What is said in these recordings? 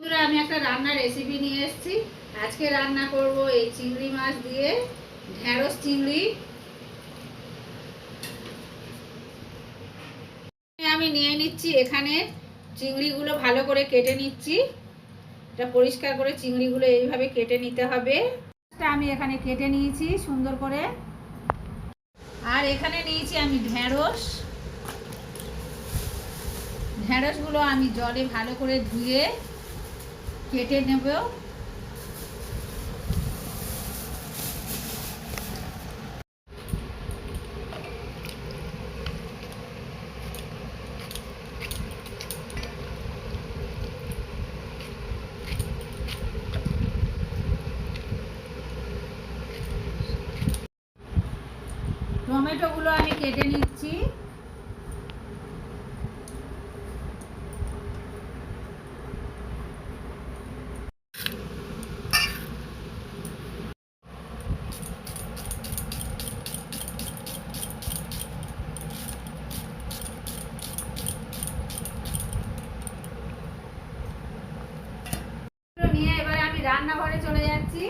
বন্ধুরা, আমি একটা রান্নার রেসিপি নিয়ে এসেছি। আজকে রান্না করব এই চিংড়ি মাছ দিয়ে ঢেঁড়স চিংড়ি। আমি নিয়ে নিচ্ছি এখানে চিংড়িগুলো ভালো করে কেটে নিচ্ছি। এটা পরিষ্কার করে চিংড়িগুলো এইভাবে কেটে নিতে হবে। আমি এখানে কেটে নিয়েছি সুন্দর করে। আর এখানে নিয়েছি আমি ঢেঁড়স। ঢেঁড়সগুলো আমি জলে ভালো করে ধুয়ে কেটে নেব। টমেটোগুলো আমি কেটে নিচ্ছি। নিয়ে এবারে আমি রান্নাঘরে চলে যাচ্ছি।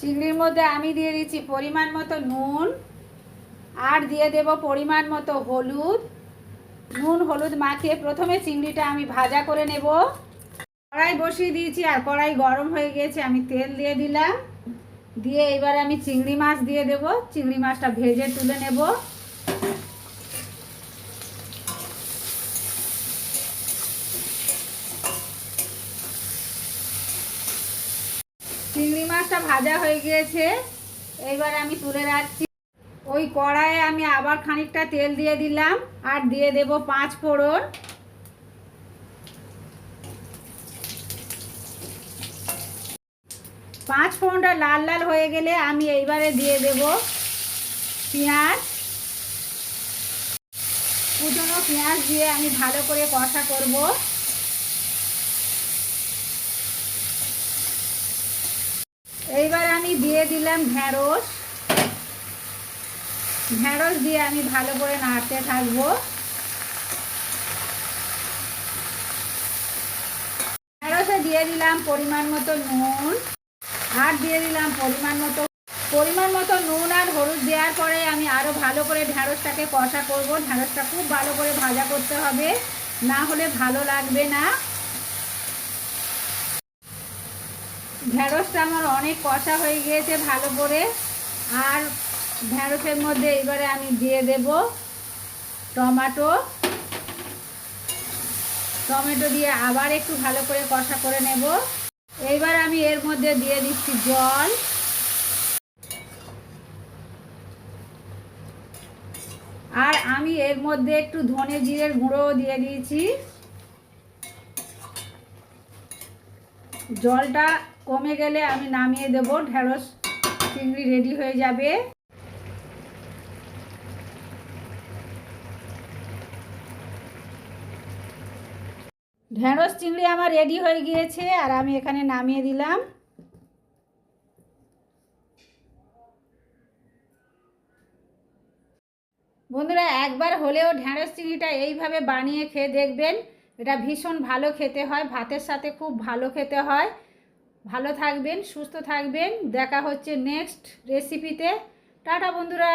চিংড়ির মধ্যে আমি দিয়ে দিচ্ছি পরিমাণ মতো নুন আর দিয়ে দেব পরিমাণ মতো হলুদ। নুন, হলুদ মাখিয়ে প্রথমে চিংড়িটা আমি ভাজা করে নেব। কড়াই বসিয়ে দিয়েছি আর কড়াই গরম হয়ে গিয়েছে আমি তেল দিয়ে দিলাম। দিয়ে এবার আমি চিংড়ি মাছ দিয়ে দেব। চিংড়ি মাছটা ভেজে তুলে নেব চিংড়ি মাছটা ভাজা হয়ে গিয়েছে। এবার আমি তুলে রাখছি। ওই কড়াইয়ে আমি আবার খানিকটা তেল দিয়ে দিলাম আর দিয়ে দেব পাঁচ ফোড়ন। পাঁচ ফোড়নটা লাল লাল হয়ে গেলে আমি এইবারে দিয়ে দেব পেঁয়াজ। কুচনো পেঁয়াজ দিয়ে আমি ভালো করে কষা করব এইবার আমি দিয়ে দিলাম ঢেঁড়স। ঢেঁড়স দিয়ে আমি ভালো করে নাড়তে থাকব। ঢেঁড়সে দিয়ে দিলাম পরিমাণ মতো নুন। আর দিয়ে দিলাম পরিমাণ মতো পরিমাণ মতো নুন আর হলুদ দেওয়ার পরে আমি আরও ভালো করে ঢেঁড়সটাকে কষা করব। ঢেঁড়সটা খুব ভালো করে ভাজা করতে হবে। না হলে ভালো লাগবে না। ঢেঁড়সটা আমার অনেক কষা হয়ে গিয়েছে ভালো করে। আর ঢেঁড়সের মধ্যে এবারে আমি দিয়ে দেব টমাটো। টমেটো দিয়ে আবার একটু ভালো করে কষা করে নেব। এইবার আমি এর মধ্যে দিয়ে দিচ্ছি জল। আর আমি এর মধ্যে একটু ধনে জিরের গুঁড়ো দিয়ে দিয়েছি। জলটা কমে গেলে আমি নামিয়ে দেব, ঢেঁড়স, চিংড়ি রেডি হয়ে যাবে। ঢেঁড়স, চিংড়ি আমার রেডি হয়ে গিয়েছে আর আমি এখানে নামিয়ে দিলাম। বন্ধুরা, একবার হলেও ঢেঁড়স, চিংড়িটা এইভাবে বানিয়ে খেয়ে দেখবেন। এটা ভীষণ ভালো খেতে হয়, ভাতের সাথে খুব ভালো খেতে হয়। ভালো থাকবেন সুস্থ থাকবেন। দেখা হচ্ছে নেক্সট রেসিপিতে টাটা বন্ধুরা।